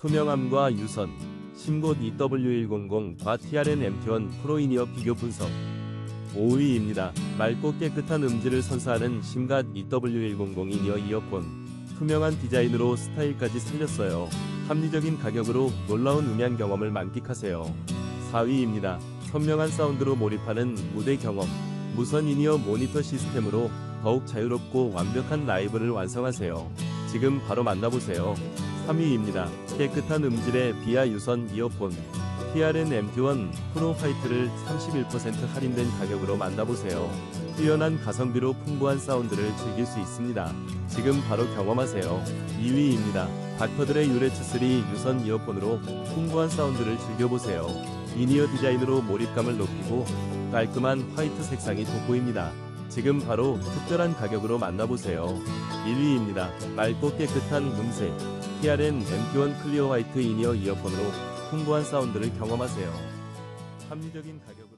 투명함과 유선, 심곳 EW100과 TRN-MT1 프로이니어 비교 분석 5위입니다. 맑고 깨끗한 음질을 선사하는 심갓 EW100 이니어 이어폰 투명한 디자인으로 스타일까지 살렸어요. 합리적인 가격으로 놀라운 음향 경험을 만끽하세요. 4위입니다. 선명한 사운드로 몰입하는 무대 경험 무선 이니어 모니터 시스템으로 더욱 자유롭고 완벽한 라이브를 완성하세요. 지금 바로 만나보세요. 3위입니다. 깨끗한 음질의 비아 유선 이어폰 TRN MT1 프로 화이트를 31% 할인된 가격으로 만나보세요. 뛰어난 가성비로 풍부한 사운드를 즐길 수 있습니다. 지금 바로 경험하세요. 2위입니다. 닥터들의 유레츠3 유선 이어폰으로 풍부한 사운드를 즐겨보세요. 이니어 디자인으로 몰입감을 높이고 깔끔한 화이트 색상이 돋보입니다. 지금 바로 특별한 가격으로 만나보세요. 1위입니다. 맑고 깨끗한 음색 TRN MT1 클리어 화이트 이니어 이어폰으로 풍부한 사운드를 경험하세요. 합리적인 가격으로